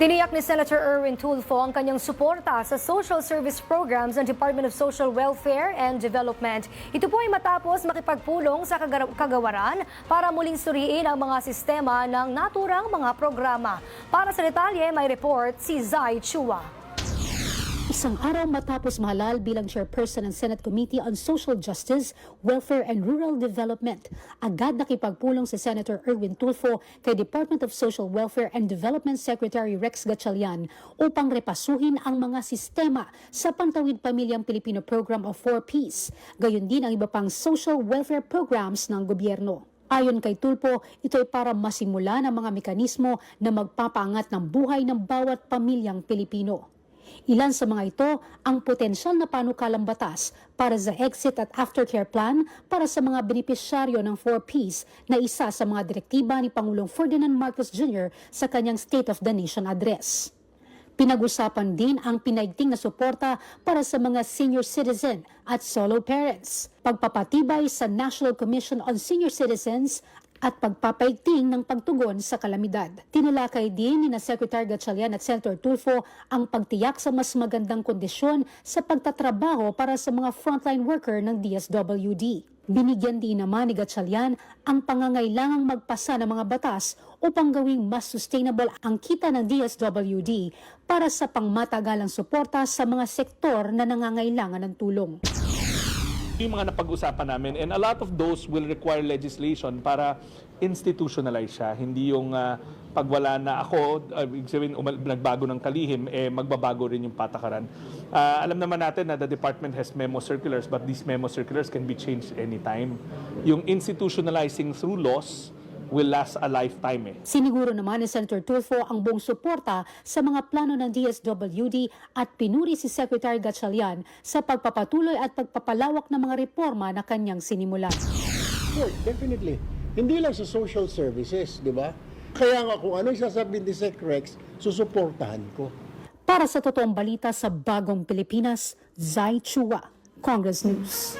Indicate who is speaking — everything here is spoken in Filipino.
Speaker 1: Tiniyak ni Senator Erwin Tulfo ang kanyang suporta sa social service programs ng Department of Social Welfare and Development. Ito po ay matapos makipagpulong sa kagawaran para muling suriin ang mga sistema ng naturang mga programa. Para sa detalye, may report si Zai Chua.
Speaker 2: Isang araw matapos mahalal bilang chairperson ng Senate Committee on Social Justice, Welfare and Rural Development, agad nakipagpulong si Senator Erwin Tulfo kay Department of Social Welfare and Development Secretary Rex Gatchalian upang repasuhin ang mga sistema sa Pantawid Pamilyang Pilipino Program of 4Ps, gayon din ang iba pang social welfare programs ng gobyerno. Ayon kay Tulpo, ito ay para masimula ng mga mekanismo na magpapaangat ng buhay ng bawat pamilyang Pilipino. Ilan sa mga ito ang potensyal na panukalang batas para sa exit at aftercare plan para sa mga benepisyaryo ng 4Ps na isa sa mga direktiba ni Pangulong Ferdinand Marcos Jr. sa kanyang State of the Nation address. Pinag-usapan din ang pinaigting na suporta para sa mga senior citizen at solo parents, pagpapatibay sa National Commission on Senior Citizens at pagpapaigting ng pagtugon sa kalamidad. Tinalakay din ni na Secretary Gatchalian at Senator Tulfo ang pagtiyak sa mas magandang kondisyon sa pagtatrabaho para sa mga frontline worker ng DSWD. Binigyan din naman ni Gatchalian ang pangangailangang magpasa ng mga batas upang gawing mas sustainable ang kita ng DSWD para sa pangmatagalang suporta sa mga sektor na nangangailangan ng tulong.
Speaker 3: Yung mga napag-usapan namin and a lot of those will require legislation para institutionalize siya. Hindi yung ah, pag wala na ako, uh, sabihin umal- nagbago ng kalihim, eh magbabago rin yung patakaran. Ah, alam naman natin na the department has memo circulars but these memo circulars can be changed anytime. Yung institutionalizing through laws will last a lifetime eh.
Speaker 2: Siniguro naman ni Senator Tulfo ang buong suporta sa mga plano ng DSWD at pinuri si Secretary Gatchalian sa pagpapatuloy at pagpapalawak ng mga reforma na kanyang sinimulan.
Speaker 4: Sure, definitely. Hindi lang sa social services, di ba? Kaya nga kung ano yung sasabihin ni Sec Rex, susuportahan ko.
Speaker 2: Para sa totoong balita sa Bagong Pilipinas, Zai Chua, Congress News.